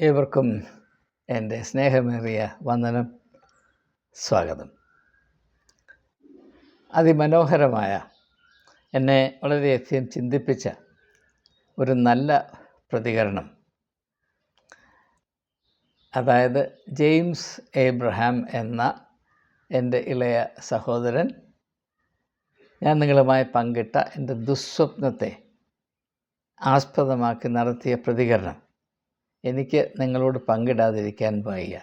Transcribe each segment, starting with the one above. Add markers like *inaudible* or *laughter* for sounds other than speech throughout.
ഏവർക്കും എന്റെ സ്നേഹമേറിയ വന്ദനം സ്വാഗതം. അതിമനോഹരമായ എന്നെ വളരെയധികം ചിന്തിപ്പിച്ച ഒരു നല്ല പ്രതികരണം. അതായത് ജെയിംസ് ഏബ്രഹാം എന്ന എന്റെ ഇളയ സഹോദരൻ ഞാൻ നിങ്ങളുമായി പങ്കിട്ട എന്റെ ദുസ്വപ്നത്തെ ആസ്പദമാക്കി നടത്തിയ പ്രതികരണം. എനിക്ക് നിങ്ങളോട് പങ്കിടാതിരിക്കാൻ വയ്യ.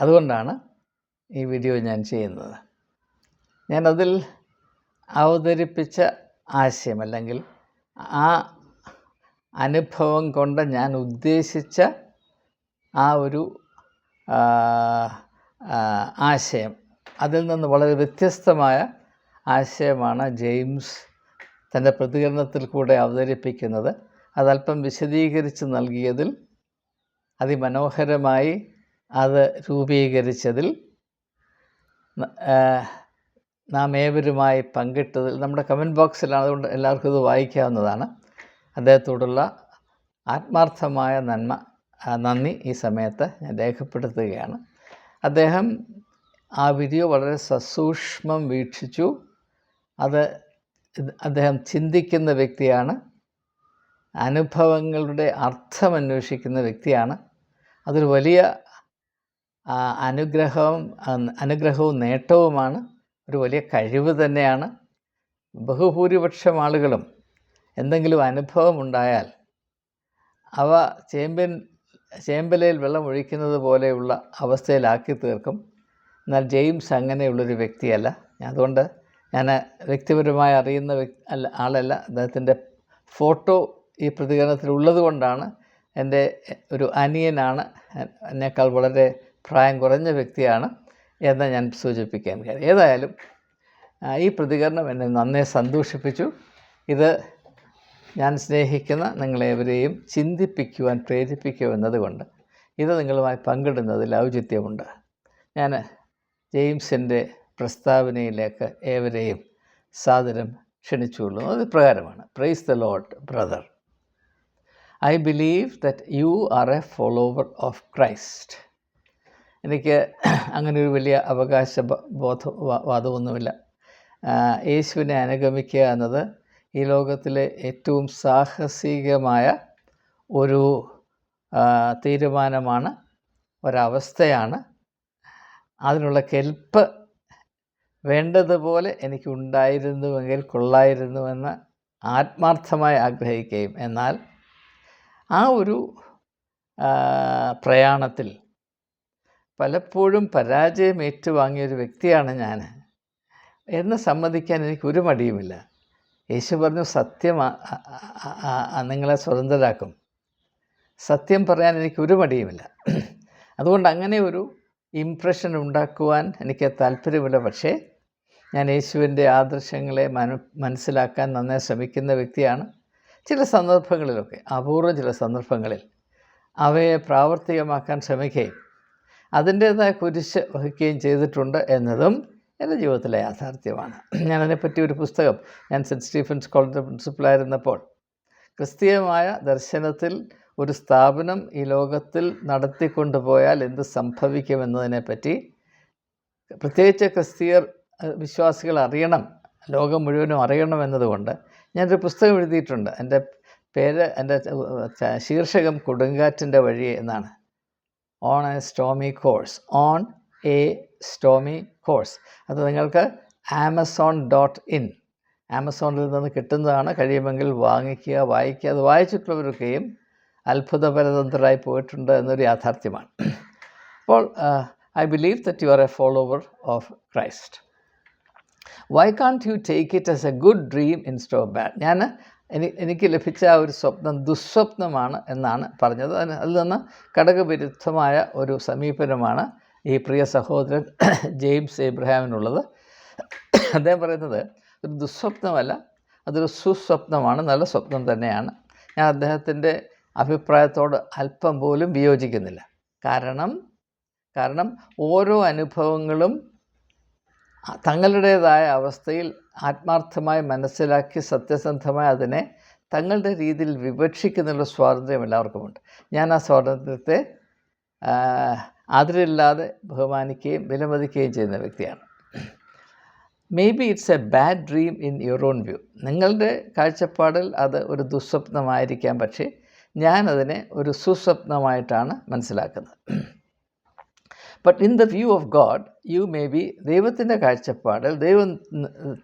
അതുകൊണ്ടാണ് ഈ വീഡിയോ ഞാൻ ചെയ്യുന്നത്. ഞാനതിൽ അവതരിപ്പിച്ച ആശയം അല്ലെങ്കിൽ ആ അനുഭവം കൊണ്ട് ഞാൻ ഉദ്ദേശിച്ച ആ ഒരു ആശയം. അതിൽ നിന്ന് വളരെ വ്യത്യസ്തമായ ആശയമാണ് ജെയിംസ് തന്റെ പ്രതികരണത്തിൽ കൂടെ അവതരിപ്പിക്കുന്നത്. അതല്പം വിശദീകരിച്ച് നൽകിയതിൽ അതിമനോഹരമായി അത് രൂപീകരിച്ചതിൽ നാം ഏവരുമായി പങ്കിട്ടതിൽ നമ്മുടെ കമന്റ് ബോക്സിലാണ് അതുകൊണ്ട് എല്ലാവർക്കും ഇത് വായിക്കാവുന്നതാണ്. അദ്ദേഹത്തോടുള്ള ആത്മാർത്ഥമായ നന്മ നന്ദി ഈ സമയത്ത് ഞാൻ രേഖപ്പെടുത്തുകയാണ്. അദ്ദേഹം ആ വീഡിയോ വളരെ സസൂക്ഷ്മം വീക്ഷിച്ചു. അത് അദ്ദേഹം ചിന്തിക്കുന്ന വ്യക്തിയാണ്. അനുഭവങ്ങളുടെ അർത്ഥം അന്വേഷിക്കുന്ന വ്യക്തിയാണ്. അതൊരു വലിയ അനുഗ്രഹവും അനുഗ്രഹവും നേട്ടവുമാണ് ഒരു വലിയ കഴിവ് തന്നെയാണ്. ബഹുഭൂരിപക്ഷം ആളുകളും എന്തെങ്കിലും അനുഭവം ഉണ്ടായാൽ അവ ചേമ്പിൻ ചേമ്പലയിൽ വെള്ളം ഒഴിക്കുന്നത് പോലെയുള്ള അവസ്ഥയിലാക്കി തീർക്കും. എന്നാൽ ജെയിംസ് അങ്ങനെയുള്ളൊരു വ്യക്തിയല്ല. അതുകൊണ്ട് ഞാൻ വ്യക്തിപരമായി അറിയുന്ന വ്യക്തി അല്ല ആളല്ല. അദ്ദേഹത്തിന്റെ ഫോട്ടോ ഈ പ്രതികരണത്തിൽ ഉള്ളത് കൊണ്ടാണ് എന്റെ ഒരു അനിയനാണ് എന്നേക്കാൾ വളരെ പ്രായം കുറഞ്ഞ വ്യക്തിയാണ് എന്ന് ഞാൻ സൂചിപ്പിക്കാൻ കാര്യം ഏതായാലും ഈ പ്രതികരണം എന്നെ നന്നേ സന്തോഷിപ്പിച്ചു. ഇത് ഞാൻ സ്നേഹിക്കുന്ന നിങ്ങളേവരെയും ചിന്തിപ്പിക്കുവാൻ പ്രേരിപ്പിക്കുമെന്നതുകൊണ്ട് ഇത് നിങ്ങളുമായി പങ്കിടുന്നതിൽ ഔചിത്യമുണ്ട്. ഞാൻ ജെയിംസിന്റെ പ്രസ്താവനയിലേക്ക് ഏവരെയും സാദരം ക്ഷണിച്ചുകൊള്ളുന്നു. അത് പ്രകാരമാണ്. Praise the Lord brother I believe that you are a follower of Christ എനിക്ക് അങ്ങനെ ഒരു വലിയ അവകാശ ബോധ വാദമൊന്നുമില്ല. യേശുവിനെ അനുഗമിക്കുക എന്നത് ഈ ലോകത്തിലെ ഏറ്റവും സാഹസികമായ ഒരു തീരുമാനമാണ് ഒരവസ്ഥയാണ്. അതിനുള്ള കെൽപ്പ് വേണ്ടതുപോലെ എനിക്കുണ്ടായിരുന്നുവെങ്കിൽ കൊള്ളായിരുന്നുവെന്ന് ആത്മാർത്ഥമായി ആഗ്രഹിക്കുകയും എന്നാൽ ആ ഒരു പ്രയാണത്തിൽ പലപ്പോഴും പരാജയം ഏറ്റുവാങ്ങിയ ഒരു വ്യക്തിയാണ് ഞാൻ എന്നെ സമ്മതിക്കാൻ എനിക്ക് ഒരു മടിയുമില്ല. യേശു പറഞ്ഞു സത്യം നിങ്ങളെ സ്വതന്ത്രരാക്കും. സത്യം പറയാൻ എനിക്ക് ഒരു മടിയുമില്ല. അതുകൊണ്ട് അങ്ങനെ ഒരു ഇംപ്രഷൻ ഉണ്ടാക്കുവാൻ എനിക്ക് താല്പര്യമില്ല. പക്ഷേ ഞാൻ യേശുവിന്റെ ആദർശങ്ങളെ മനസ്സിലാക്കാൻ നന്നായി ശ്രമിക്കുന്ന വ്യക്തിയാണ്. ചില സന്ദർഭങ്ങളിലൊക്കെ അപൂർവം ചില സന്ദർഭങ്ങളിൽ അവയെ പ്രാവർത്തികമാക്കാൻ ശ്രമിക്കുകയും അതിന്റേതായ കുരിശ് വഹിക്കുകയും ചെയ്തിട്ടുണ്ട് എന്നതും എന്റെ ജീവിതത്തിലെ യാഥാർത്ഥ്യമാണ്. ഞാനതിനെപ്പറ്റി ഒരു പുസ്തകം ഞാൻ സെന്റ് സ്റ്റീഫൻസ് കോളേജിന്റെ പ്രിൻസിപ്പളായിരുന്നപ്പോൾ ക്രിസ്തീയമായ ദർശനത്തിൽ ഒരു സ്ഥാപനം ഈ ലോകത്തിൽ നടത്തിക്കൊണ്ടുപോയാൽ എന്ത് സംഭവിക്കുമെന്നതിനെപ്പറ്റി പ്രത്യേകിച്ച് ക്രിസ്തീയർ വിശ്വാസികൾ അറിയണം ലോകം മുഴുവനും അറിയണം എന്നതുകൊണ്ട് ഞാനൊരു പുസ്തകം എഴുതിയിട്ടുണ്ട്. എന്റെ പേര് എന്റെ ശീർഷകം കൊടുങ്കാറ്റിന്റെ വഴി എന്നാണ്. On a stormy course on a stormy course അത് നിങ്ങൾക്ക് ആമസോൺ ഡോട്ട് ഇൻ ആമസോണിൽ നിന്ന് കിട്ടുന്നതാണ്. കഴിയുമെങ്കിൽ വാങ്ങിക്കുക വായിക്കുക. അത് വായിച്ചിട്ടുള്ളവരൊക്കെയും അത്ഭുതപരതന്ത്രരായി പോയിട്ടുണ്ട് എന്നൊരു യാഥാർത്ഥ്യമാണ്. അപ്പോൾ I believe that you are a follower of Christ why can't you take it as a good dream instead of bad ഞാൻ എനി- എനിക്ക് ലഭിച്ച ആ ഒരു സ്വപ്നം ദുസ്വപ്നമാണ് എന്നാണ് പറഞ്ഞത്. അതിന് അതിൽ നിന്ന് ഘടകവിരുദ്ധമായ ഒരു സമീപനമാണ് ഈ പ്രിയ സഹോദരൻ *coughs* ജെയിംസ് എബ്രഹാമിനുള്ളത് അദ്ദേഹം പറയുന്നത് ഒരു ദുസ്വപ്നമല്ല അതൊരു സുസ്വപ്നമാണ് നല്ല സ്വപ്നം തന്നെയാണ്. ഞാൻ അദ്ദേഹത്തിന്റെ അഭിപ്രായത്തോട് അല്പം പോലും വിയോജിക്കുന്നില്ല. കാരണം കാരണം ഓരോ അനുഭവങ്ങളും തങ്ങളുടേതായ അവസ്ഥയിൽ ആത്മാർത്ഥമായി മനസ്സിലാക്കി സത്യസന്ധമായി അതിനെ തങ്ങളുടെ രീതിയിൽ വിവക്ഷിക്കുന്നുള്ള സ്വാതന്ത്ര്യം എല്ലാവർക്കുമുണ്ട്. ഞാൻ ആ സ്വാതന്ത്ര്യത്തെ അതിരില്ലാതെ ബഹുമാനിക്കുകയും വിലമതിക്കുകയും ചെയ്യുന്ന വ്യക്തിയാണ്. May be it's a bad dream in your own view നിങ്ങളുടെ കാഴ്ചപ്പാടിൽ അത് ഒരു ദുസ്വപ്നമായിരിക്കാം പക്ഷേ ഞാനതിനെ ഒരു സുസ്വപ്നമായിട്ടാണ് മനസ്സിലാക്കുന്നത്. But in the view of God you may be ദൈവത്തിന്റെ കാഴ്ചപ്പാടിൽ ദൈവം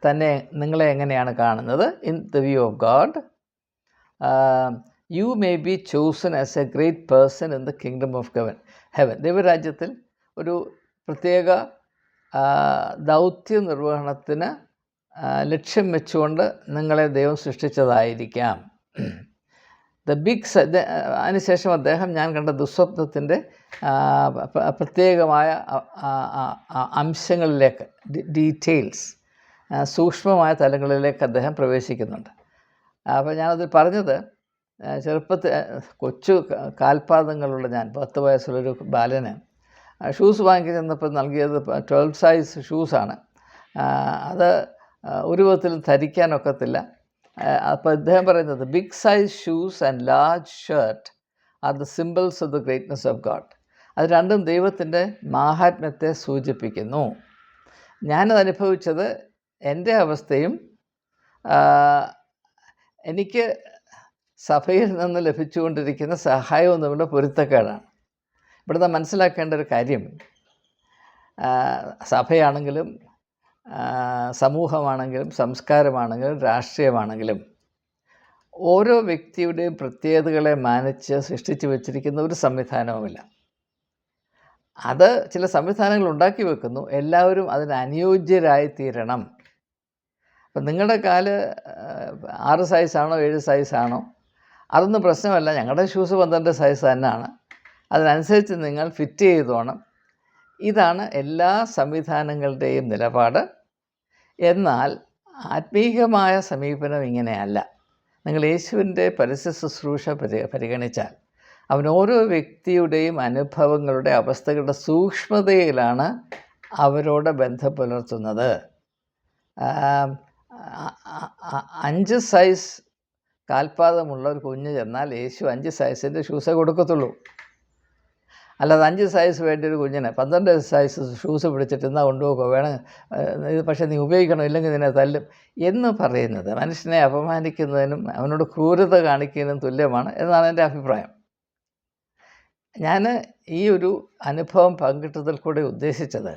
തന്നെ നിങ്ങളെ എങ്ങനെയാണ് കാണുന്നത്? In the view of God you may be chosen as a great person in the kingdom of govern heaven ദൈവരാജ്യത്തിൽ ഒരു പ്രത്യേക ദൗത്യ നിർവഹണത്തിന് ലക്ഷ്യം വെച്ചുകൊണ്ട് നിങ്ങളെ ദൈവം സൃഷ്ടിച്ചതായിരിക്കാം. *clears throat* ദ ബിഗ് അതിനുശേഷം അദ്ദേഹം ഞാൻ കണ്ട ദുസ്വപ്നത്തിന്റെ പ്രത്യേകമായ അംശങ്ങളിലേക്ക് ഡീറ്റെയിൽസ് സൂക്ഷ്മമായ തലങ്ങളിലേക്ക് അദ്ദേഹം പ്രവേശിക്കുന്നുണ്ട്. അപ്പോൾ ഞാനത് പറഞ്ഞത് ചെറുപ്പത്തിൽ കൊച്ചു കാൽപാദങ്ങളുള്ള ഞാൻ പത്ത് വയസ്സുള്ളൊരു ബാലന് ഷൂസ് വാങ്ങി ചെന്നപ്പോൾ നൽകിയത് ട്വൽവ് സൈസ് ഷൂസാണ്. അത് ഒരു വിധത്തിലും ധരിക്കാനൊക്കത്തില്ല അപ്പോൾ അദ്ദേഹം പറയുന്നത് big size shoes and large shirt are the symbols of the greatness of God അത് രണ്ടും ദൈവത്തിന്റെ മാഹാത്മ്യത്തെ സൂചിപ്പിക്കുന്നു. ഞാനത് അനുഭവിച്ചത് എന്റെ അവസ്ഥയും എനിക്ക് സഭയിൽ നിന്ന് ലഭിച്ചുകൊണ്ടിരിക്കുന്ന സഹായവും തമ്മിലുള്ള പൊരുത്തക്കേടാണ്. ഇവിടുന്ന് മനസ്സിലാക്കേണ്ട ഒരു കാര്യം സഭയാണെങ്കിലും സമൂഹമാണെങ്കിലും സംസ്കാരമാണെങ്കിലും രാഷ്ട്രീയമാണെങ്കിലും ഓരോ വ്യക്തിയുടെയും പ്രത്യേകതകളെ മാനിച്ച് സൃഷ്ടിച്ചു വച്ചിരിക്കുന്ന ഒരു സംവിധാനവുമില്ല. അത് ചില സംവിധാനങ്ങൾ ഉണ്ടാക്കി വെക്കുന്നു. എല്ലാവരും അതിന് അനുയോജ്യരായി തീരണം. അപ്പം നിങ്ങളുടെ കാൽ ആറ് സൈസാണോ ഏഴ് സൈസാണോ അതൊന്നും പ്രശ്നമല്ല. ഞങ്ങളുടെ ഷൂസ് പന്ത്രണ്ട് സൈസ് തന്നെയാണ്. അതിനനുസരിച്ച് നിങ്ങൾ ഫിറ്റ് ചെയ്തോണം. ഇതാണ് എല്ലാ സംവിധാനങ്ങളുടെയും നിലപാട്. എന്നാൽ ആത്മീകമായ സമീപനം ഇങ്ങനെയല്ല. നിങ്ങൾ യേശുവിന്റെ പരസ്യ ശുശ്രൂഷ പരി പരിഗണിച്ചാൽ അവൻ ഓരോ വ്യക്തിയുടെയും അനുഭവങ്ങളുടെ അവസ്ഥകളുടെ സൂക്ഷ്മതയിലാണ് അവരോട് ബന്ധം പുലർത്തുന്നത്. അഞ്ച് സൈസ് കാൽപാദമുള്ള ഒരു കുഞ്ഞ് ചെന്നാൽ യേശു അഞ്ച് സൈസിന്റെ ഷൂസേ കൊടുക്കത്തുള്ളൂ. അല്ലാതെ അഞ്ച് സൈസ് വേണ്ട ഒരു കുഞ്ഞിന്. പന്ത്രണ്ട് സൈസ് ഷൂസ് പിടിച്ചിട്ട് എന്നാൽ കൊണ്ടുപോകുക? വേണം ഇത് പക്ഷേ നീ ഉപയോഗിക്കണം? ഇല്ലെങ്കിൽ നിന്നെ തല്ലും. എന്ന് പറയുന്നത് മനുഷ്യനെ അപമാനിക്കുന്നതിനും അവനോട് ക്രൂരത കാണിക്കുന്നതിനും തുല്യമാണ് എന്നാണ് എന്റെ അഭിപ്രായം. ഞാൻ ഈ ഒരു അനുഭവം പങ്കിട്ടതിൽ കൂടെ ഉദ്ദേശിച്ചത്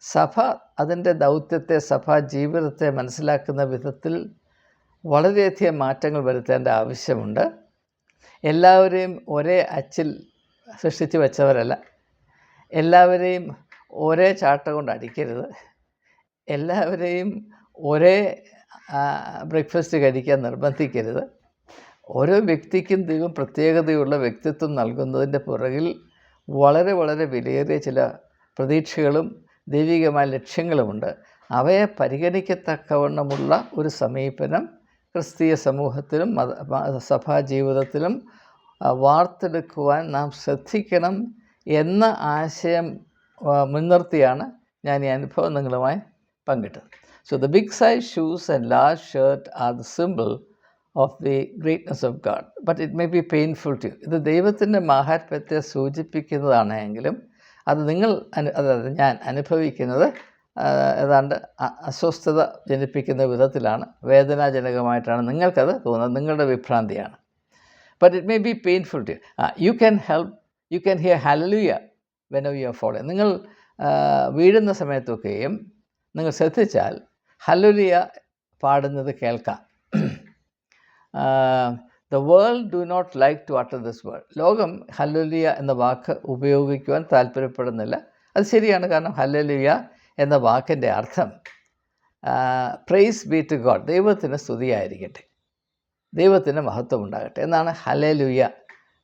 സഭ അതിന്റെ ദൗത്യത്തെ സഭാ ജീവിതത്തെ മനസ്സിലാക്കുന്ന വിധത്തിൽ വളരെയധികം മാറ്റങ്ങൾ വരുത്തേണ്ട ആവശ്യമുണ്ട്. എല്ലാവരെയും ഒരേ അച്ചിൽ സൃഷ്ടിച്ച് വെച്ചവരല്ല എല്ലാവരെയും ഒരേ ചാട്ട കൊണ്ട് അടിക്കരുത്. എല്ലാവരെയും ഒരേ ബ്രേക്ക്ഫാസ്റ്റ് കഴിക്കാൻ നിർബന്ധിക്കരുത്. ഓരോ വ്യക്തിക്കും ദൈവം പ്രത്യേകതയുള്ള വ്യക്തിത്വം നൽകുന്നതിന്റെ പുറകിൽ വളരെ വളരെ വിലയേറിയ ചില പ്രതീക്ഷകളും ദൈവികമായ ലക്ഷ്യങ്ങളുമുണ്ട്. അവയെ പരിഗണിക്കത്തക്കവണ്ണമുള്ള ഒരു സമീപനം ക്രിസ്തീയ സമൂഹത്തിലും മത സഭാ ജീവിതത്തിലും വാർത്തെടുക്കുവാൻ നാം ശ്രദ്ധിക്കണം എന്ന ആശയം മുൻനിർത്തിയാണ് ഞാൻ ഈ അനുഭവം നിങ്ങളുമായി പങ്കിട്ടത്. So the big size shoes and large shirt are the symbol of the greatness of God but it may be painful to ഇത് ദൈവത്തിന്റെ മാഹാത്മ്യത്തെ സൂചിപ്പിക്കുന്നതാണെങ്കിലും അത് നിങ്ങൾ അനു അതായത് ഞാൻ അനുഭവിക്കുന്നത് ഏതാണ്ട് അസ്വസ്ഥത ജനിപ്പിക്കുന്ന വിധത്തിലാണ് വേദനാജനകമായിട്ടാണ് നിങ്ങൾക്കത് തോന്നുന്നത്. നിങ്ങളുടെ വിഭ്രാന്തിയാണ്. But it may be painful to you can help you can hear hallelujah when you are falling നിങ്ങൾ വീഴുന്ന സമയത്തൊക്കെയും നിങ്ങൾ ശ്രദ്ധിച്ചാൽ ഹല്ലുലിയ പാടുന്നത് കേൾക്കാം. The world do not like to utter this world ലോകം ഹല്ലുലിയ എന്ന വാക്ക് ഉപയോഗിക്കുവാൻ താല്പര്യപ്പെടുന്നില്ല. അത് ശരിയാണ് കാരണം ഹല്ലുലിയ എന്ന വാക്കിന്റെ അർത്ഥം പ്രൈസ് ബി ടു ഗോഡ് ദൈവത്തിന് സ്തുതിയായിരിക്കട്ടെ. ദൈവത്തിന് മഹത്വം ഉണ്ടാകട്ടെ. എന്നാണ് ഹലലുയ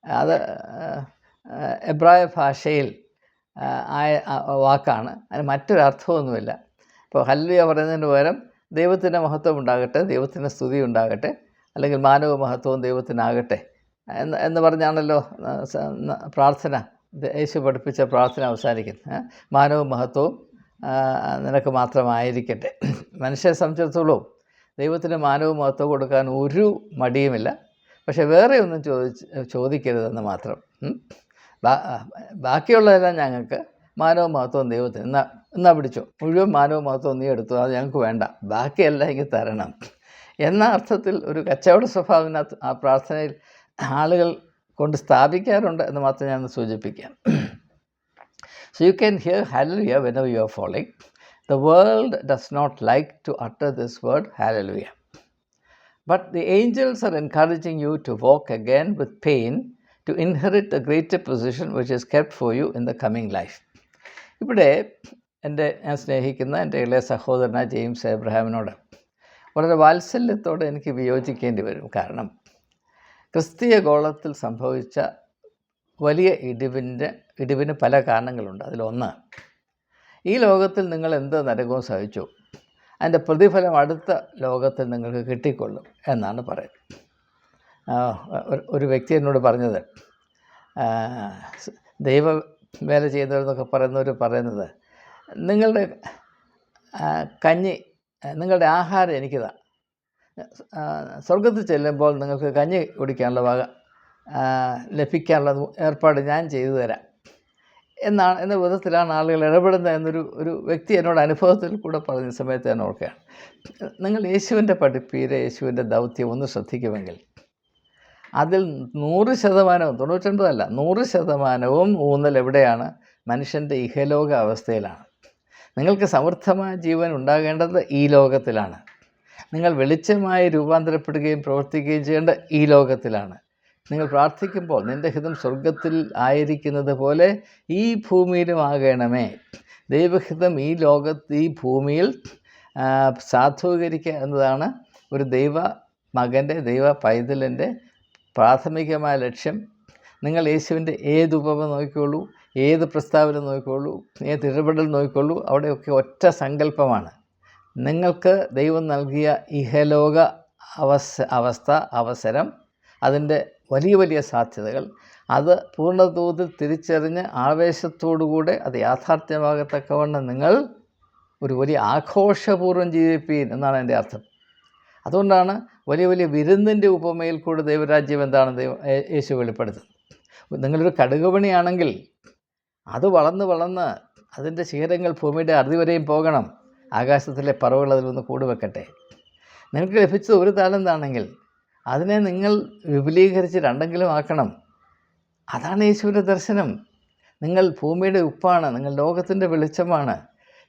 അത് എബ്രായ ഭാഷയിൽ ആയ വാക്കാണ്. അതിന് മറ്റൊരർത്ഥമൊന്നുമില്ല ഇപ്പോൾ ഹല്ലുയ പറയുന്നതിന് പകരം ദൈവത്തിന്റെ മഹത്വം ഉണ്ടാകട്ടെ ദൈവത്തിന്റെ സ്തുതി ഉണ്ടാകട്ടെ അല്ലെങ്കിൽ മാനവ മഹത്വവും ദൈവത്തിനാകട്ടെ. എന്ന് എന്ന് പറഞ്ഞാണല്ലോ പ്രാർത്ഥന. യേശു പഠിപ്പിച്ച പ്രാർത്ഥന അവസാനിക്കുന്നത്? മാനവ മഹത്വവും നിനക്ക് മാത്രമായിരിക്കട്ടെ. മനുഷ്യരെ സംബന്ധിച്ചിടത്തോളം ദൈവത്തിന് മാനവും മഹത്വം കൊടുക്കാൻ ഒരു മടിയുമില്ല. പക്ഷേ വേറെ ഒന്നും ചോദിച്ച് ചോദിക്കരുതെന്ന് മാത്രം. ബാക്കിയുള്ളതെല്ലാം ഞങ്ങൾക്ക് മാനവും മഹത്വം ദൈവത്തിന്. എന്നാ എന്നാ പിടിച്ചോ? മുഴുവൻ മാനവും മഹത്വം നീ എടുത്തു? അത് ഞങ്ങൾക്ക് വേണ്ട. ബാക്കിയെല്ലാം എനിക്ക് തരണം. എന്ന അർത്ഥത്തിൽ ഒരു കച്ചവട സ്വഭാവത്തിനകത്ത് ആ പ്രാർത്ഥനയിൽ ആളുകൾ കൊണ്ട് സ്ഥാപിക്കാറുണ്ട് എന്ന് മാത്രം ഞാൻ സൂചിപ്പിക്കാം. You can hear hear hallelujah whenever you are falling. The world does not like to utter this word hallelujah. But the angels are encouraging you to walk again with pain to inherit a greater position which is kept for you in the coming life. ഇവിടെ എന്റെ ഞാൻ സ്നേഹിക്കുന്ന എന്റെ ഇളയ സഹോദരനായ James എബ്രഹാമിനോട് വളരെ വാത്സല്യത്തോടെ എനിക്ക് വിയോജിക്കേണ്ടി വരും കാരണം ക്രിസ്തീയ ഗോളത്തിൽ സംഭവിച്ച വലിയ ഇടിവിന്റെ ഇടിവിന് പല കാരണങ്ങളുണ്ട് അതിലൊന്ന് ഈ ലോകത്തിൽ നിങ്ങൾ എന്ത് നരകവും സഹിച്ചു. അതിന്റെ പ്രതിഫലം അടുത്ത ലോകത്തിൽ നിങ്ങൾക്ക് കിട്ടിക്കൊള്ളും എന്നാണ് പറയുന്നത്. ഒരു- വ്യക്തി എന്നോട് പറഞ്ഞത് ദൈവ വേല ചെയ്യുന്നവരെന്നൊക്കെ പറയുന്നവർ പറയുന്നത് നിങ്ങളുടെ കഞ്ഞി നിങ്ങളുടെ ആഹാരം എനിക്കിതാ. സ്വർഗത്തിൽ ചെല്ലുമ്പോൾ നിങ്ങൾക്ക് കഞ്ഞി കുടിക്കാനുള്ള വക ലഭിക്കാനുള്ള ഏർപ്പാട് ഞാൻ ചെയ്തു തരാം. എന്നാണ് എന്ന വിധത്തിലാണ് ആളുകൾ ഇടപെടുന്നത് എന്നൊരു ഒരു വ്യക്തി എന്നോട് അനുഭവത്തിൽ കൂടെ പറഞ്ഞ സമയത്ത് ഞാൻ ഓർക്കുകയാണ്. നിങ്ങൾ യേശുവിന്റെ പഠിപ്പീരെ യേശുവിന്റെ ദൗത്യം ഒന്ന് ശ്രദ്ധിക്കുമെങ്കിൽ അതിൽ നൂറ് ശതമാനവും തൊണ്ണൂറ്റൊൻപതല്ല നൂറ് ശതമാനവും ഊന്നൽ എവിടെയാണ്? മനുഷ്യന്റെ ഇഹലോക അവസ്ഥയിലാണ്. നിങ്ങൾക്ക് സമൃദ്ധമായ ജീവൻ ഉണ്ടാകേണ്ടത് ഈ ലോകത്തിലാണ്. നിങ്ങൾ വെളിച്ചമായി രൂപാന്തരപ്പെടുകയും പ്രവർത്തിക്കുകയും ചെയ്യേണ്ട ഈ ലോകത്തിലാണ്. നിങ്ങൾ പ്രാർത്ഥിക്കുമ്പോൾ നിന്റെ ഹിതം സ്വർഗത്തിൽ ആയിരിക്കുന്നത് പോലെ ഈ ഭൂമിയിലും ആകണമേ. ദൈവഹിതം ഈ ലോകത്ത് ഈ ഭൂമിയിൽ സാധൂകരിക്കുക എന്നതാണ് ഒരു ദൈവ മകന്റെ ദൈവ പൈതലിന്റെ പ്രാഥമികമായ ലക്ഷ്യം. നിങ്ങൾ യേശുവിന്റെ ഏത് ഉപമ നോക്കിക്കോളൂ ഏത് പ്രസ്താവന നോക്കിക്കോളൂ ഏത് ഇടപെടൽ നോക്കിക്കോളൂ അവിടെയൊക്കെ ഒറ്റ സങ്കല്പമാണ്. നിങ്ങൾക്ക് ദൈവം നൽകിയ ഇഹലോക അവസ അവസ്ഥ അവസരം അതിന്റെ വലിയ വലിയ സാധ്യതകൾ. അത് പൂർണതോതിൽ തിരിച്ചറിഞ്ഞ് ആവേശത്തോടുകൂടെ അത് യാഥാർത്ഥ്യമാകത്തക്കവണ്ണം നിങ്ങൾ ഒരു വലിയ ആഘോഷപൂർവം ജീവിപ്പീൻ എന്നാണ് എന്റെ അർത്ഥം. അതുകൊണ്ടാണ് വലിയ വലിയ വിരുന്നിന്റെ ഉപമയിൽ കൂടെ ദൈവരാജ്യം എന്താണ് ദൈവം യേശു വെളിപ്പെടുത്തുന്നത്. നിങ്ങളൊരു കടുകുപണിയാണെങ്കിൽ അത് വളർന്ന് വളർന്ന് അതിന്റെ ശിഖരങ്ങൾ ഭൂമിയുടെ അറുതി വരെയും പോകണം. ആകാശത്തിലെ പറവുകൾ അതിൽ നിന്ന് കൂടുവെക്കട്ടെ. നിങ്ങൾക്ക് ലഭിച്ചത് ഒരു താലന്താണെങ്കിൽ അതിനെ നിങ്ങൾ വിപുലീകരിച്ച് രണ്ടെങ്കിലും ആക്കണം. അതാണ് യേശുവിന്റെ ദർശനം. നിങ്ങൾ ഭൂമിയുടെ ഉപ്പാണ് നിങ്ങൾ ലോകത്തിന്റെ വെളിച്ചമാണ്.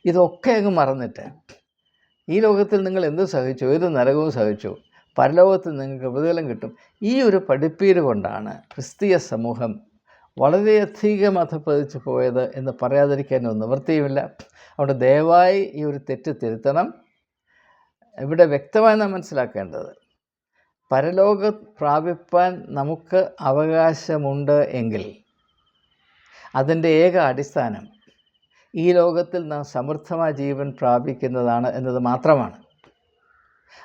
ഇതൊക്കെ അങ്ങ് മറന്നിട്ട്. ഈ ലോകത്തിൽ നിങ്ങൾ എന്ത് സഹിച്ചു? ഏത് നരകവും സഹിച്ചു? പരലോകത്ത് നിങ്ങൾക്ക് പ്രതിഫലം കിട്ടും. ഈ ഒരു പഠിപ്പീര് കൊണ്ടാണ് ക്രിസ്തീയ സമൂഹം വളരെയധികം അധപ്പതിച്ചു പോയത് എന്ന് പറയാതിരിക്കാനൊന്നും നിവൃത്തിയുമില്ല. അതുകൊണ്ട് ദയവായി ഈ ഒരു തെറ്റ് തിരുത്തണം. ഇവിടെ വ്യക്തമായി നാം മനസ്സിലാക്കേണ്ടത് പരലോക പ്രാപിപ്പാൻ നമുക്ക് അവകാശമുണ്ട് എങ്കിൽ അതിന്റെ ഏക അടിസ്ഥാനം ഈ ലോകത്തിൽ നാം സമൃദ്ധമായ ജീവൻ പ്രാപിക്കുന്നതാണ് എന്നത് മാത്രമാണ്.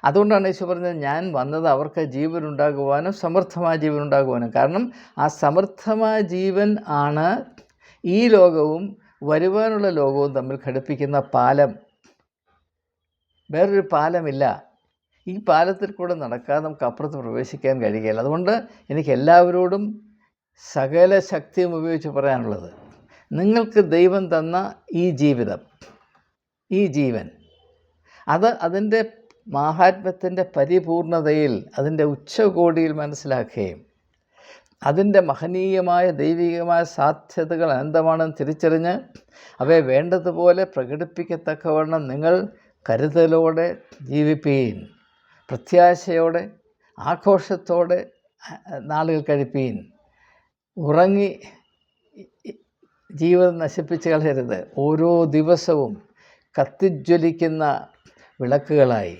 അതുകൊണ്ടാണ് യേശു പറഞ്ഞത് ഞാൻ വന്നത് അവർക്ക് ജീവൻ ഉണ്ടാകുവാനും സമൃദ്ധമായ ജീവൻ ഉണ്ടാകുവാനും കാരണം ആ സമൃദ്ധമായ ജീവൻ ആണ് ഈ ലോകവും വരുവാനുള്ള ലോകവും തമ്മിൽ ഘടിപ്പിക്കുന്ന പാലം. വേറൊരു പാലമില്ല. ഈ പാലത്തിൽ കൂടെ നടക്കാതെ നമുക്ക് അപ്പുറത്ത് പ്രവേശിക്കാൻ കഴിയുകയില്ല. അതുകൊണ്ട് എനിക്ക് എല്ലാവരോടും സകല ശക്തിയും ഉപയോഗിച്ച് പറയാനുള്ളത് നിങ്ങൾക്ക് ദൈവം തന്ന ഈ ജീവിതം ഈ ജീവൻ അത് അതിന്റെ മാഹാത്മ്യത്തിന്റെ പരിപൂർണതയിൽ അതിന്റെ ഉച്ചകോടിയിൽ മനസ്സിലാക്കുകയും അതിന്റെ മഹനീയമായ ദൈവികമായ സാധ്യതകൾ അനന്തമാണെന്ന് തിരിച്ചറിഞ്ഞ് അവയെ വേണ്ടതുപോലെ പ്രകടിപ്പിക്കത്തക്കവണ്ണം നിങ്ങൾ കരുതലോടെ ജീവിപ്പീൻ. പ്രത്യാശയോടെ ആഘോഷത്തോടെ നാളുകൾ കഴിപ്പീൻ. ഉറങ്ങി ജീവിതം നശിപ്പിച്ച് കളയരുത്. ഓരോ ദിവസവും കത്തിജ്വലിക്കുന്ന വിളക്കുകളായി.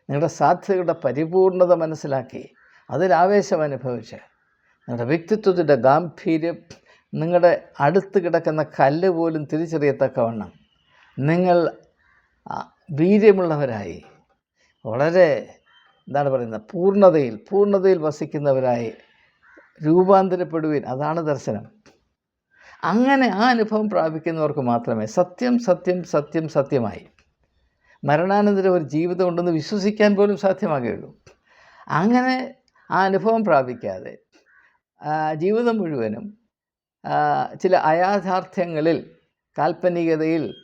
നിങ്ങളുടെ സാധ്യതകളുടെ പരിപൂർണത മനസ്സിലാക്കി. അതിൽ ആവേശം അനുഭവിച്ച്. നിങ്ങളുടെ വ്യക്തിത്വത്തിന്റെ ഗാംഭീര്യം നിങ്ങളുടെ അടുത്ത് കിടക്കുന്ന കല്ല് പോലും തിരിച്ചറിയത്തക്കവണ്ണം. നിങ്ങൾ വീര്യമുള്ളവരായി. വളരെ എന്താണ് പറയുന്നത്? പൂർണതയിൽ പൂർണതയിൽ വസിക്കുന്നവരായി രൂപാന്തരപ്പെടുവിൻ. അതാണ് ദർശനം. അങ്ങനെ ആ അനുഭവം പ്രാപിക്കുന്നവർക്ക് മാത്രമേ സത്യം സത്യം സത്യം സത്യമായി. മരണാനന്തരം ഒരു ജീവിതം ഉണ്ടെന്ന് വിശ്വസിക്കാൻ പോലും സാധ്യമാകുകയുള്ളൂ. അങ്ങനെ ആ അനുഭവം പ്രാപിക്കാതെ ജീവിതം മുഴുവനും ചില അയാഥാർത്ഥ്യങ്ങളിൽ കാൽപ്പനികതയിൽ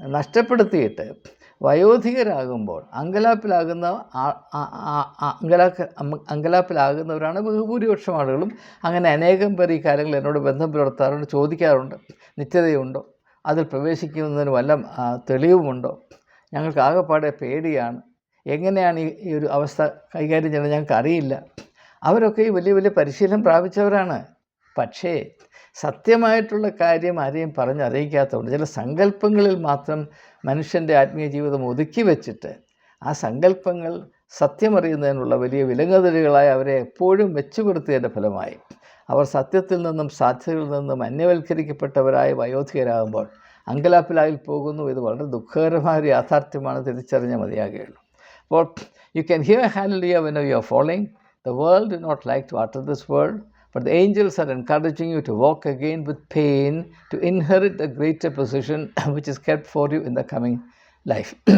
നഷ്ടപ്പെടുത്തിയിട്ട് വയോധികരാകുമ്പോൾ അങ്കലാപ്പിലാകുന്ന അങ്കലാക്ക അങ്കലാപ്പിലാകുന്നവരാണ് ബഹുഭൂരിപക്ഷം ആളുകളും. അങ്ങനെ അനേകം പേർ ഈ കാര്യങ്ങൾ എന്നോട് ബന്ധം പുലർത്താറുണ്ട് ചോദിക്കാറുണ്ട്. നിത്യതയുണ്ടോ? അതിൽ പ്രവേശിക്കുന്നതിന് വല്ല തെളിവുമുണ്ടോ? ഞങ്ങൾക്ക് ആകെപ്പാടെ പേടിയാണ്. എങ്ങനെയാണ് ഈ ഒരു അവസ്ഥ കൈകാര്യം ചെയ്യുന്നത് ഞങ്ങൾക്ക് അറിയില്ല അവരൊക്കെ വലിയ വലിയ പരിശീലനം പ്രാപിച്ചവരാണ്. പക്ഷേ സത്യമായിട്ടുള്ള കാര്യം ആരെയും പറഞ്ഞറിയിക്കാത്തതുകൊണ്ട് ചില സങ്കല്പങ്ങളിൽ മാത്രം മനുഷ്യന്റെ ആത്മീയ ജീവിതം ഒതുക്കി വെച്ചിട്ട് ആ സങ്കല്പങ്ങൾ സത്യമറിയുന്നതിനുള്ള വലിയ വിലങ്ങതിരുകളായി അവരെ എപ്പോഴും മെച്ചപ്പെടുത്തിയതിന്റെ ഫലമായി. അവർ സത്യത്തിൽ നിന്നും സാധ്യതകളിൽ നിന്നും അന്യവൽക്കരിക്കപ്പെട്ടവരായി വയോധികരാകുമ്പോൾ അങ്കലാപ്പിലായി പോകുന്നു. ഇത് വളരെ ദുഃഖകരമായ ഒരു യാഥാർത്ഥ്യമാണ്. തിരിച്ചറിഞ്ഞ മതിയാകുകയുള്ളൂ. അപ്പോൾ you can hear handle you when you are falling the world do not like to utter this world but the angels are encouraging you to walk again with pain to inherit the greater position *clears throat* which is kept for you in the coming life. *clears throat*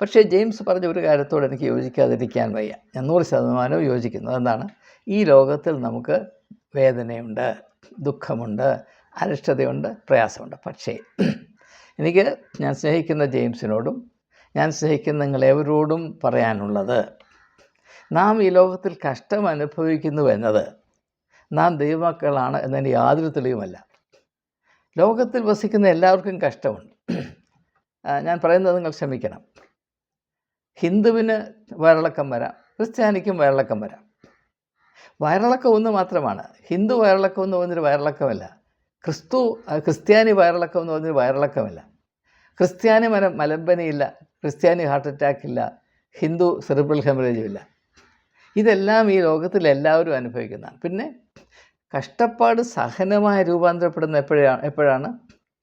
പക്ഷേ James പറഞ്ഞ ഒരു കാര്യത്തോട് എനിക്ക് യോജിക്കാതിരിക്കാൻ വയ്യ. ഞാൻ നൂറ് ശതമാനവും യോജിക്കുന്നു. എന്താണ് ഈ ലോകത്തിൽ നമുക്ക് വേദനയുണ്ട് ദുഃഖമുണ്ട് അരിഷ്ടതയുണ്ട് പ്രയാസമുണ്ട്. പക്ഷേ *clears throat* എനിക്ക് ഞാൻ സ്നേഹിക്കുന്ന ജെയിംസിനോടും ഞാൻ സ്നേഹിക്കുന്ന നിങ്ങളെവരോടും പറയാനുള്ളത് നാം ഈ ലോകത്തിൽ കഷ്ടം അനുഭവിക്കുന്നു എന്നത് നാം ദൈവമക്കളാണ് എന്നതിന് യാതൊരു തെളിവുമല്ല. ലോകത്തിൽ വസിക്കുന്ന എല്ലാവർക്കും കഷ്ടമുണ്ട്. ഞാൻ പറയുന്നത് നിങ്ങൾ ക്ഷമിക്കണം ഹിന്ദുവിന് വയറിളക്കം വരാം ക്രിസ്ത്യാനിക്കും വയറിളക്കം വരാം. വയറിളക്കം ഒന്ന് മാത്രമാണ്. ഹിന്ദു വയറിളക്കം എന്ന് പറഞ്ഞൊരു വയറിളക്കമല്ല. ക്രിസ്തു ക്രിസ്ത്യാനി വയറിളക്കം എന്ന് പറഞ്ഞൊരു വയറിളക്കമല്ല. ക്രിസ്ത്യാനി മല മലമ്പനിയില്ല ക്രിസ്ത്യാനി ഹാർട്ട് അറ്റാക്ക് ഇല്ല ഹിന്ദു സെറിബ്രൽ ഹെമറേജും ഇല്ല. ഇതെല്ലാം ഈ ലോകത്തിൽ എല്ലാവരും അനുഭവിക്കുന്നതാണ്. പിന്നെ കഷ്ടപ്പാട് സഹനമായി രൂപാന്തരപ്പെടുന്ന എപ്പോഴാണ് എപ്പോഴാണ്?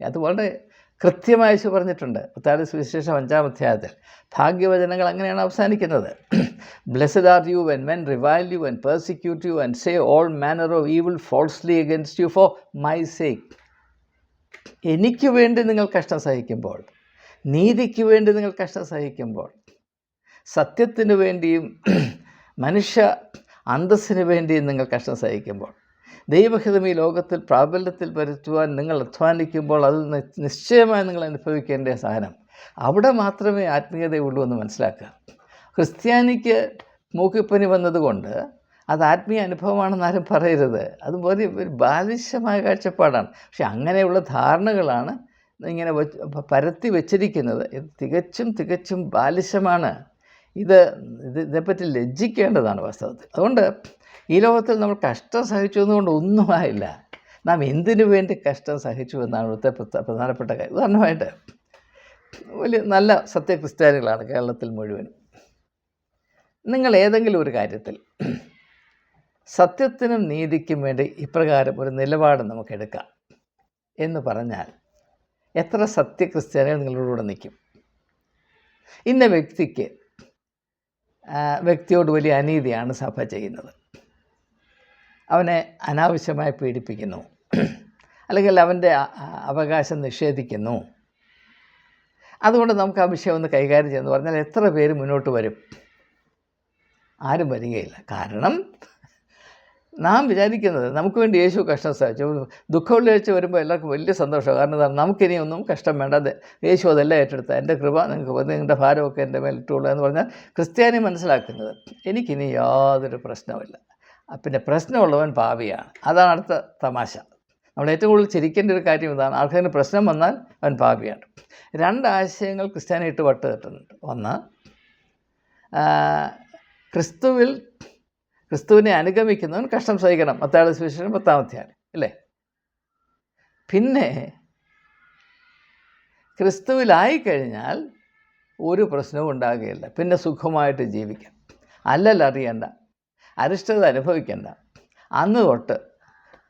അത് വളരെ കൃത്യമായി പറഞ്ഞിട്ടുണ്ട്. പത്താട് സുവിശേഷം അഞ്ചാം അധ്യായത്തിൽ. ഭാഗ്യവചനങ്ങൾ അങ്ങനെയാണ് അവസാനിക്കുന്നത്. Blessed are you when men revile you and persecute you and say all manner of evil falsely against you for my sake എനിക്ക് വേണ്ടി നിങ്ങൾ കഷ്ടം സഹിക്കുമ്പോൾ നീതിക്ക് വേണ്ടി നിങ്ങൾ കഷ്ടം സഹിക്കുമ്പോൾ സത്യത്തിന് വേണ്ടിയും മനുഷ്യ അന്തസ്സിന് വേണ്ടി നിങ്ങൾ കഷ്ടം സഹിക്കുമ്പോൾ ദൈവഹിതം ഈ ലോകത്തിൽ പ്രാബല്യത്തിൽ വരുത്തുവാൻ നിങ്ങൾ അധ്വാനിക്കുമ്പോൾ അത് നിശ്ചയമായി നിങ്ങൾ അനുഭവിക്കേണ്ട സാധനം അവിടെ മാത്രമേ ആത്മീയതയുള്ളൂ എന്ന് മനസ്സിലാക്കുക. ക്രിസ്ത്യാനിക്ക് മൂക്കിപ്പനി വന്നതുകൊണ്ട് അത് ആത്മീയ അനുഭവമാണെന്ന് ആരും പറയരുത്. അത് ഒരു ഒരു ബാലിശമായ കാഴ്ചപ്പാടാണ്. പക്ഷെ അങ്ങനെയുള്ള ധാരണകളാണ് ഇങ്ങനെ പരത്തി വച്ചിരിക്കുന്നത്. ഇത് തികച്ചും തികച്ചും ബാലിശമാണ്. ഇത് ഇത് ഇതേപ്പറ്റി ലജ്ജിക്കേണ്ടതാണ് വാസ്തവത്തിൽ. അതുകൊണ്ട് ഈ ലോകത്തിൽ നമ്മൾ കഷ്ടം സഹിച്ചു എന്നുകൊണ്ട് ഒന്നുമായില്ല നാം എന്തിനു വേണ്ടി കഷ്ടം സഹിച്ചു എന്നാണ് ഇവിടുത്തെ പ്രധാനപ്പെട്ട കാര്യം. ഉദാഹരണമായിട്ട് വലിയ നല്ല സത്യക്രിസ്ത്യാനികളാണ് കേരളത്തിൽ മുഴുവനും. നിങ്ങൾ ഏതെങ്കിലും ഒരു കാര്യത്തിൽ സത്യത്തിനും നീതിക്കും വേണ്ടി ഇപ്രകാരം ഒരു നിലപാട് നമുക്കെടുക്കാം എന്ന് പറഞ്ഞാൽ എത്ര സത്യക്രിസ്ത്യാനികൾ നിങ്ങളുടെ കൂടെ നിൽക്കും? ഇന്ന വ്യക്തിക്ക് വ്യക്തിയോട് വലിയ അനീതിയാണ് സഭ ചെയ്യുന്നത്. അവനെ അനാവശ്യമായി പീഡിപ്പിക്കുന്നു. അല്ലെങ്കിൽ അവന്റെ അവകാശം നിഷേധിക്കുന്നു. അതുകൊണ്ട് നമുക്ക് ആ വിഷയം ഒന്ന് കൈകാര്യം ചെയ്യുന്നു പറഞ്ഞാൽ എത്ര പേര് മുന്നോട്ട് വരും? ആരും വരികയില്ല. കാരണം നാം വിചാരിക്കുന്നത് നമുക്ക് വേണ്ടി യേശു കഷ്ടം സഹിച്ചു. ദുഃഖവെള്ളിയാഴ്ച വരുമ്പോൾ എല്ലാവർക്കും വലിയ സന്തോഷം കാരണം എന്താണ് നമുക്കിനി ഒന്നും കഷ്ടം വേണ്ട. യേശു അതെല്ലാം ഏറ്റെടുത്ത എന്റെ കൃപ നിങ്ങൾക്ക് നിങ്ങളുടെ ഭാരമൊക്കെ എന്റെ മേൽ ഇട്ടുള്ളൂ എന്ന് പറഞ്ഞാൽ ക്രിസ്ത്യാനി മനസ്സിലാക്കുന്നത് എനിക്കിനി യാതൊരു പ്രശ്നമില്ല പിന്നെ പ്രശ്നമുള്ളവൻ പാപിയാണ്. അതാണ് അടുത്ത തമാശ. നമ്മൾ ഏറ്റവും കൂടുതൽ ചിരിക്കേണ്ട ഒരു കാര്യം ഇതാണ്. ആൾക്കാരിന് പ്രശ്നം വന്നാൽ അവൻ പാപിയാണ്. രണ്ട് ആശയങ്ങൾ ക്രിസ്ത്യാനിയിട്ട് വട്ട് ഒന്ന് ക്രിസ്തുവിൽ ക്രിസ്തുവിനെ അനുഗമിക്കുന്നവൻ കഷ്ടം സഹിക്കണം. മത്താഴ സുവിശേഷം പത്താമധ്യാനം അല്ലേ? പിന്നെ ക്രിസ്തുവിലായി കഴിഞ്ഞാൽ ഒരു പ്രശ്നവും ഉണ്ടാകുകയില്ല. പിന്നെ സുഖമായിട്ട് ജീവിക്കാം. അല്ലല്ല അറിയണ്ട. അരിഷ്ടത അനുഭവിക്കേണ്ട. അന്ന് തൊട്ട്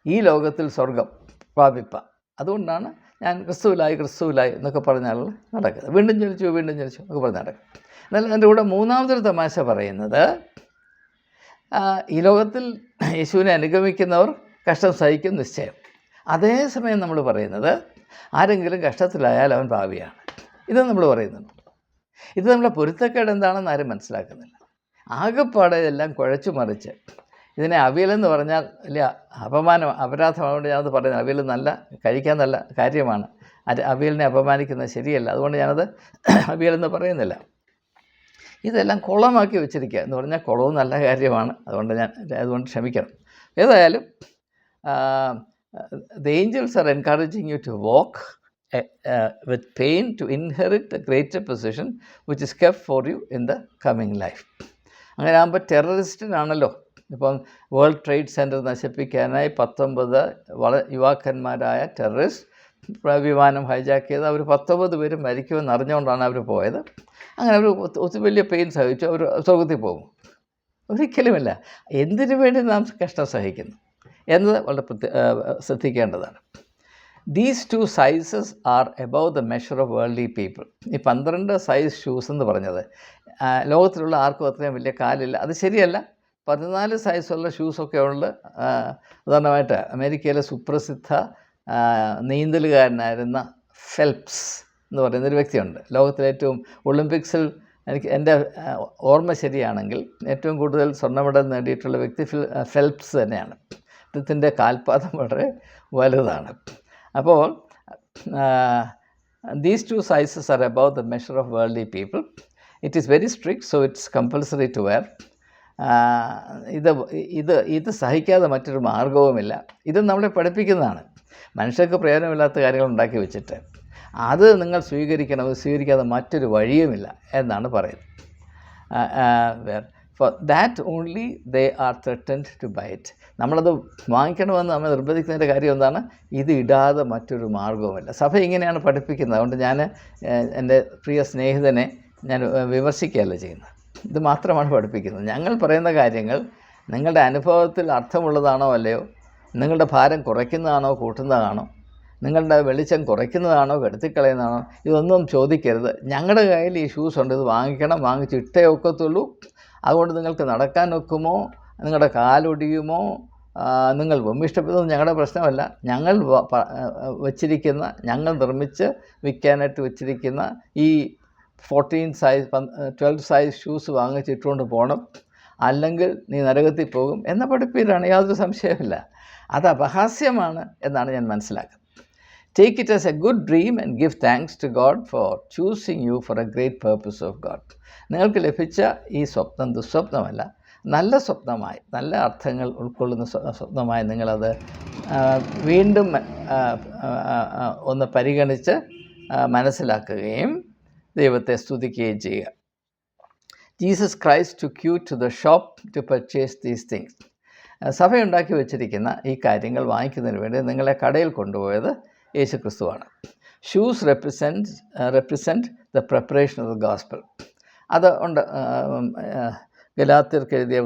ഈ ലോകത്തിൽ സ്വർഗം പ്രാപിപ്പ. അതുകൊണ്ടാണ് ഞാൻ ക്രിസ്തുവിലായി ക്രിസ്തുവിലായി എന്നൊക്കെ പറഞ്ഞാൽ നടക്കുന്നത്. വീണ്ടും ജനിച്ചു വീണ്ടും ജനിച്ചു എന്നൊക്കെ പറഞ്ഞ് നടക്കും. എന്നാൽ എന്റെ കൂടെ മൂന്നാമതൊരു തമാശ പറയുന്നത് ഈ ലോകത്തിൽ യേശുവിനെ അനുഗമിക്കുന്നവർ കഷ്ടം സഹിക്കും നിശ്ചയം. അതേസമയം നമ്മൾ പറയുന്നത് ആരെങ്കിലും കഷ്ടത്തിലായാൽ അവൻ ഭാവിയാണ് ഇത് നമ്മൾ പറയുന്നുണ്ട്. ഇത് നമ്മളെ പൊരുത്തക്കേട് എന്താണെന്ന് ആരും മനസ്സിലാക്കുന്നില്ല. ആകെപ്പാടെ ഇതെല്ലാം കുഴച്ചു മറിച്ച് ഇതിനെ അവിയലെന്ന് പറഞ്ഞാൽ വലിയ അപമാനം അപരാധമായതുകൊണ്ട് ഞാനത് പറയുന്നത് അവിയൽ നല്ല കഴിക്കാൻ നല്ല കാര്യമാണ്. അവിയലിനെ അപമാനിക്കുന്നത് ശരിയല്ല. അതുകൊണ്ട് ഞാനത് അവിയലെന്ന് പറയുന്നില്ല. ഇതെല്ലാം കുളമാക്കി വെച്ചിരിക്കുക എന്ന് പറഞ്ഞാൽ കുളവും നല്ല കാര്യമാണ്. അതുകൊണ്ട് ഞാൻ അതുകൊണ്ട് ക്ഷമിക്കണം. ഏതായാലും the angels are encouraging you to walk with pain to inherit the greater position which is kept for you in the coming life അങ്ങനെ ആകുമ്പോൾ ടെററിസ്റ്റിനാണല്ലോ. ഇപ്പം വേൾഡ് ട്രേഡ് സെന്റർ നശിപ്പിക്കാനായി പത്തൊമ്പത് വള യുവാക്കന്മാരായ ടെററിസ്റ്റ് വിമാനം ഹൈജാക്ക് ചെയ്ത് അവർ പത്തൊമ്പത് പേര് മരിക്കുമെന്ന് അറിഞ്ഞുകൊണ്ടാണ് അവർ പോയത്. അങ്ങനെ അവർ ഒത്തിരി വലിയ പെയിൻ സഹിച്ചു. അവർ സ്വർഗത്തിൽ പോകും. ഒരിക്കലുമില്ല. എന്തിനു വേണ്ടി നാം കഷ്ടം സഹിക്കുന്നു? എന്നത് വളരെ ശ്രദ്ധിക്കേണ്ടതാണ്. These two sizes are above the measure of worldly people ഈ പന്ത്രണ്ട് സൈസ് ഷൂസ് എന്ന് പറഞ്ഞത് ലോകത്തിലുള്ള ആർക്കും അത്രയും വലിയ കാലില്ല. അത് ശരിയല്ല. പതിനാല് സൈസുള്ള ഷൂസൊക്കെ ഉണ്ട് ഉദാഹരണമായിട്ട് അമേരിക്കയിലെ സുപ്രസിദ്ധ നീന്തലുകാരനായിരുന്ന ഫെൽപ്സ് എന്ന് പറയുന്നൊരു വ്യക്തിയുണ്ട്. ലോകത്തിലെ ഏറ്റവും ഒളിമ്പിക്സിൽ എനിക്ക് എന്റെ ഓർമ്മ ശരിയാണെങ്കിൽ ഏറ്റവും കൂടുതൽ സ്വർണ മെഡൽ നേടിയിട്ടുള്ള വ്യക്തി ഫിൽ ഫെൽപ്സ് തന്നെയാണ്. അദ്ദേഹത്തിന്റെ കാൽപാദം വളരെ വലുതാണ്. അപ്പോൾ these two sizes are about the measure of worldly people it is very strict so it's compulsory to wear ഇത് ഇത് ഇത് സഹിക്കാതെ മറ്റൊരു മാർഗവുമില്ല ഇത് നമ്മളെ പഠിപ്പിക്കുന്നതാണ്. മനുഷ്യർക്ക് പ്രയോജനമില്ലാത്ത കാര്യങ്ങൾ ഉണ്ടാക്കി വെച്ചിട്ട്. അത് നിങ്ങൾ സ്വീകരിക്കണം സ്വീകരിക്കാതെ മറ്റൊരു വഴിയുമില്ല എന്നാണ് പറയുന്നത്. For that only they are threatened to buy നമ്മളത് വാങ്ങിക്കണമെന്ന് നമ്മൾ നിർബന്ധിക്കുന്നതിന്റെ കാര്യം എന്താണ്? ഇത് ഇടാതെ മറ്റൊരു മാർഗവുമില്ല സഭ ഇങ്ങനെയാണ് പഠിപ്പിക്കുന്നത്. അതുകൊണ്ട് ഞാൻ എന്റെ പ്രിയ സ്നേഹിതനെ ഞാൻ വിമർശിക്കുകയല്ല ചെയ്യുന്നത്. ഇത് മാത്രമാണ് പഠിപ്പിക്കുന്നത്. ഞങ്ങൾ പറയുന്ന കാര്യങ്ങൾ നിങ്ങളുടെ അനുഭവത്തിൽ അർത്ഥമുള്ളതാണോ അല്ലയോ? നിങ്ങളുടെ ഭാരം കുറയ്ക്കുന്നതാണോ കൂട്ടുന്നതാണോ? നിങ്ങളുടെ വെളിച്ചം കുറയ്ക്കുന്നതാണോ കെടുത്തിക്കളയുന്നതാണോ? ഇതൊന്നും ചോദിക്കരുത്. ഞങ്ങളുടെ കയ്യിൽ ഈ ഷൂസ് ഉണ്ട്. ഇത് വാങ്ങിക്കണം വാങ്ങിച്ച് ഇട്ടേ ഒക്കത്തുള്ളൂ. അതുകൊണ്ട് നിങ്ങൾക്ക് നടക്കാൻ ഒക്കുമോ? നിങ്ങളുടെ കാലൊടിയുമോ നിങ്ങൾ ഇഷ്ടപ്പെടുന്നത് ഞങ്ങളുടെ പ്രശ്നമല്ല. ഞങ്ങൾ വച്ചിരിക്കുന്ന ഞങ്ങൾ നിർമ്മിച്ച് വിൽക്കാനായിട്ട് വച്ചിരിക്കുന്ന ഈ fourteen size twelve size shoes വാങ്ങിച്ചിട്ടുകൊണ്ട് പോകണം അല്ലെങ്കിൽ നീ നരകത്തിൽ പോകും എന്ന പഠിപ്പിലാണ് യാതൊരു സംശയമില്ല അത് അപഹാസ്യമാണ് എന്നാണ് ഞാൻ മനസ്സിലാക്കുന്നത്. Take it as a good dream and give thanks to God for choosing you for a great purpose of God നിങ്ങൾക്ക് ലഭിച്ച ഈ സ്വപ്നം ദുസ്വപ്നമല്ല നല്ല സ്വപ്നമായി നല്ല അർത്ഥങ്ങൾ ഉൾക്കൊള്ളുന്ന സ്വപ്നമായി നിങ്ങളത് വീണ്ടും ഒന്ന് പരിഗണിച്ച് മനസ്സിലാക്കുകയും ദൈവത്തെ സ്തുതിക്കുകയും ചെയ്യുക. Jesus Christ to queue to the shop to purchase these things സഭയുണ്ടാക്കി വെച്ചിരിക്കുന്ന ഈ കാര്യങ്ങൾ വാങ്ങിക്കുന്നതിന് വേണ്ടി നിങ്ങളെ കടയിൽ കൊണ്ടുപോയത് യേശു ക്രിസ്തുവാണ് shoes represent represent the preparation of the gospel അത് ഉണ്ട് ഗലാത്തിർക്ക് എഴുതിയ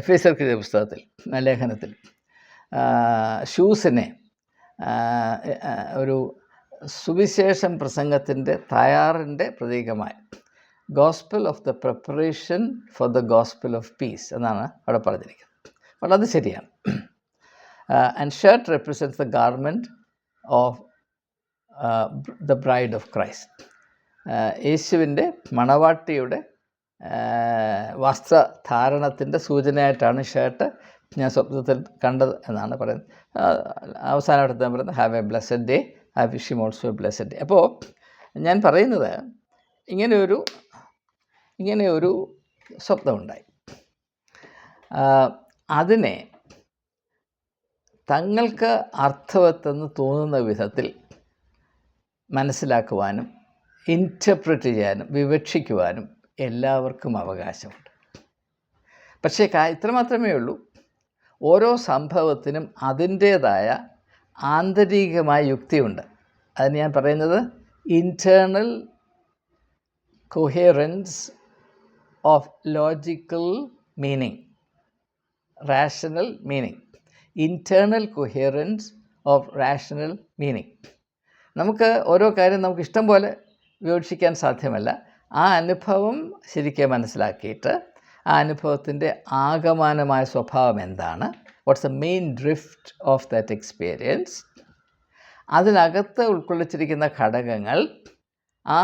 എഫ് എസ് എഴുതിയ പുസ്തകത്തിൽ ലേഖനത്തിൽ. ഷൂസിനെ ഒരു സുവിശേഷം പ്രസംഗത്തിന്റെ തയ്യാറിന്റെ പ്രതീകമായി. Gospel of the preparation for the gospel of peace എന്നാണ് അവിടെ പറഞ്ഞിരിക്കുന്നത്. അപ്പോൾ അത് ശരിയാണ്. And shirt represents the garment of the bride of Christ യേശുവിന്റെ മണവാട്ടിയുടെ വസ്ത്രധാരണത്തിന്റെ സൂചനയായിട്ടാണ് ഷർട്ട് ഞാൻ സ്വപ്നത്തിൽ കണ്ടത് എന്നാണ് പറയുന്നത്. അവസാനമായിട്ട് ഞാൻ പറയുന്നത് have a blessed day I wish him also a blessed. അപ്പോൾ ഞാൻ പറയുന്നത് ഇങ്ങനെയൊരു ഇങ്ങനെയൊരു സ്വപ്നമുണ്ടായി. അതിനെ തങ്ങൾക്ക് അർത്ഥവത്തെന്ന് തോന്നുന്ന വിധത്തിൽ മനസ്സിലാക്കുവാനും ഇന്റർപ്രറ്റ് ചെയ്യാനും വിവക്ഷിക്കുവാനും എല്ലാവർക്കും അവകാശമുണ്ട്. പക്ഷേ ഇത്രമാത്രമേ ഉള്ളൂ. ഓരോ സംഭവത്തിനും അതിന്റേതായ ആന്തരികമായ യുക്തിയുണ്ട്. അതിന് ഞാൻ പറയുന്നത് internal coherence of logical meaning rational meaning internal coherence of rational meaning നമുക്ക് ഓരോ കാര്യം നമുക്ക് ഇഷ്ടം പോലെ വിവക്ഷിക്കാൻ സാധ്യമല്ല. ആ അനുഭവം ശരിക്കും മനസ്സിലാക്കിയിട്ട് ആ അനുഭവത്തിന്റെ ആകമാനമായ സ്വഭാവം എന്താണ്? What's a main drift of that experience അതിനകത്ത് ഉൾക്കൊള്ളിച്ചിരിക്കുന്ന ഘടകങ്ങൾ ആ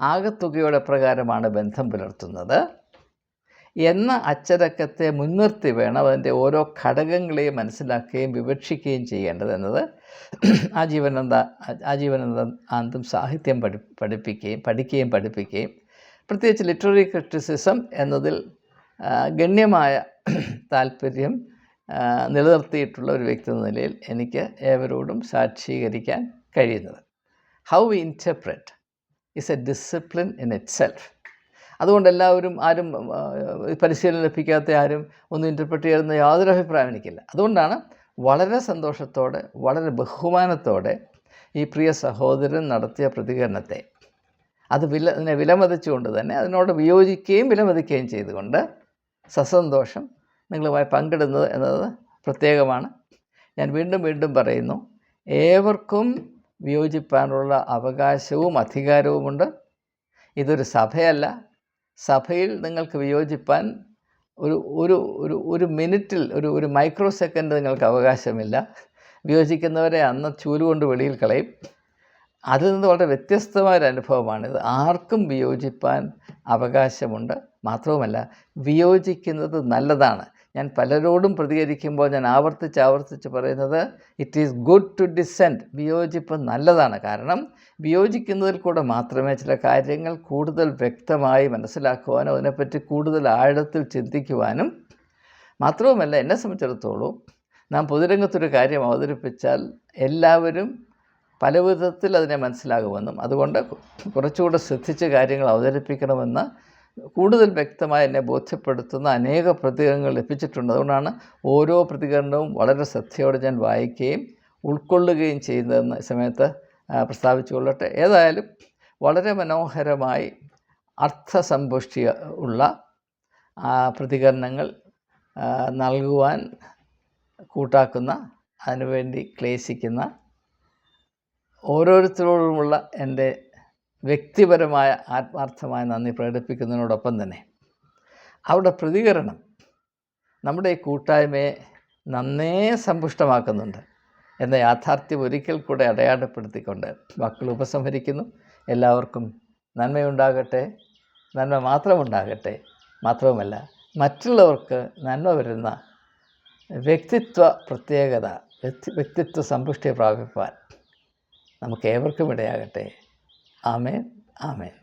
ആകത്തുകയുടെ പ്രകാരമാണ് ബന്ധം പുലർത്തുന്നത്. എന്ന അച്ചടക്കത്തെ മുൻനിർത്തി വേണം അതിന്റെ ഓരോ ഘടകങ്ങളെയും മനസ്സിലാക്കുകയും വിവക്ഷിക്കുകയും ചെയ്യേണ്ടത് എന്നത് ആജീവനന്ദ ആജീവനന്ദ ആന്തം സാഹിത്യം പഠി പഠിപ്പിക്കുകയും പഠിക്കുകയും പഠിപ്പിക്കുകയും പ്രത്യേകിച്ച് ലിറ്റററി ക്രിറ്റിസിസം എന്നതിൽ ഗണ്യമായ താല്പര്യം നിലനിർത്തിയിട്ടുള്ള ഒരു വ്യക്തി എന്ന നിലയിൽ എനിക്ക് ഏവരോടും സാക്ഷീകരിക്കാൻ കഴിയുന്നത്. How we interpret is a discipline in itself അതുകൊണ്ട് എല്ലാവരും ആരും പരിശീലനം ലഭിക്കാത്ത ആരും ഒന്നും ഇന്റർപ്രറ്റ് ചെയ്യുന്ന യാതൊരു അഭിപ്രായം എനിക്കില്ല. അതുകൊണ്ടാണ് വളരെ സന്തോഷത്തോടെ വളരെ ബഹുമാനത്തോടെ ഈ പ്രിയ സഹോദരൻ നടത്തിയ പ്രതികരണത്തെ അത് വില അതിനെ വിലമതിച്ചുകൊണ്ട് തന്നെ അതിനോട് വിയോജിക്കുകയും വിലമതിക്കുകയും ചെയ്തുകൊണ്ട് സസന്തോഷം നിങ്ങളുമായി പങ്കിടുന്നത് എന്നത് പ്രത്യേകമാണ്. ഞാൻ വീണ്ടും വീണ്ടും പറയുന്നു ഏവർക്കും വിയോജിപ്പാനുള്ള അവകാശവും അധികാരവുമുണ്ട്. ഇതൊരു സഭയല്ല. സഭയിൽ നിങ്ങൾക്ക് വിയോജിപ്പാൻ ഒരു ഒരു ഒരു ഒരു മിനിറ്റിൽ ഒരു ഒരു മൈക്രോ സെക്കൻഡ് നിങ്ങൾക്ക് അവകാശമില്ല. വിയോജിക്കുന്നവരെ അന്ന് ചൂലുകൊണ്ട് വെളിയിൽ കളയും. അതിൽ നിന്ന് വളരെ വ്യത്യസ്തമായൊരു അനുഭവമാണിത്. ആർക്കും വിയോജിപ്പാൻ അവകാശമുണ്ട്. മാത്രവുമല്ല വിയോജിക്കുന്നത് നല്ലതാണ്. ഞാൻ പലരോടും പ്രതികരിക്കുമ്പോൾ ഞാൻ ആവർത്തിച്ച് ആവർത്തിച്ച് പറയുന്നത് it is good to dissent വിയോജിപ്പ് നല്ലതാണ്. കാരണം വിയോജിക്കുന്നതിൽ കൂടെ മാത്രമേ ചില കാര്യങ്ങൾ കൂടുതൽ വ്യക്തമായി മനസ്സിലാക്കുവാനും അതിനെപ്പറ്റി കൂടുതൽ ആഴത്തിൽ ചിന്തിക്കുവാനും മാത്രവുമല്ല എന്നെ സംബന്ധിച്ചിടത്തോളം നാം പൊതുരംഗത്തൊരു കാര്യം അവതരിപ്പിച്ചാൽ എല്ലാവരും പല വിധത്തിൽ അതിനെ മനസ്സിലാകുമെന്നും അതുകൊണ്ട് കുറച്ചുകൂടെ ശ്രദ്ധിച്ച് കാര്യങ്ങൾ അവതരിപ്പിക്കണമെന്ന് കൂടുതൽ വ്യക്തമായി എന്നെ ബോധ്യപ്പെടുത്തുന്ന അനേക പ്രതികരണങ്ങൾ ലഭിച്ചിട്ടുണ്ട്. അതുകൊണ്ടാണ് ഓരോ പ്രതികരണവും വളരെ ശ്രദ്ധയോടെ ഞാൻ വായിക്കുകയും ഉൾക്കൊള്ളുകയും ചെയ്യുന്നതെന്ന് സമയത്ത് പ്രസ്താവിച്ചുകൊള്ളട്ടെ. ഏതായാലും വളരെ മനോഹരമായി അർത്ഥസമ്പുഷ്ടി ഉള്ള പ്രതികരണങ്ങൾ നൽകുവാൻ കൂട്ടാക്കുന്ന അതിനുവേണ്ടി ക്ലേശിക്കുന്ന ഓരോരുത്തരോടുമുള്ള എന്റെ വ്യക്തിപരമായ ആത്മാർത്ഥമായ നന്ദി പ്രകടിപ്പിക്കുന്നതിനോടൊപ്പം തന്നെ അവരുടെ പ്രതികരണം നമ്മുടെ ഈ കൂട്ടായ്മയെ നന്നേ സമ്പുഷ്ടമാക്കുന്നുണ്ട് എന്ന യാഥാർത്ഥ്യം ഒരിക്കൽ കൂടെ അടയാളപ്പെടുത്തിക്കൊണ്ട് വാക്കുകൾ ഉപസംഹരിക്കുന്നു. എല്ലാവർക്കും നന്മയുണ്ടാകട്ടെ. നന്മ മാത്രമുണ്ടാകട്ടെ. മാത്രവുമല്ല മറ്റുള്ളവർക്ക് നന്മ വരുന്ന വ്യക്തിത്വ പ്രത്യേകത വ്യക്തി വ്യക്തിത്വ സമ്പുഷ്ടി പ്രാപിപ്പാൻ നമുക്ക് ഏവർക്കും ഇടയാകട്ടെ. Amén, amén.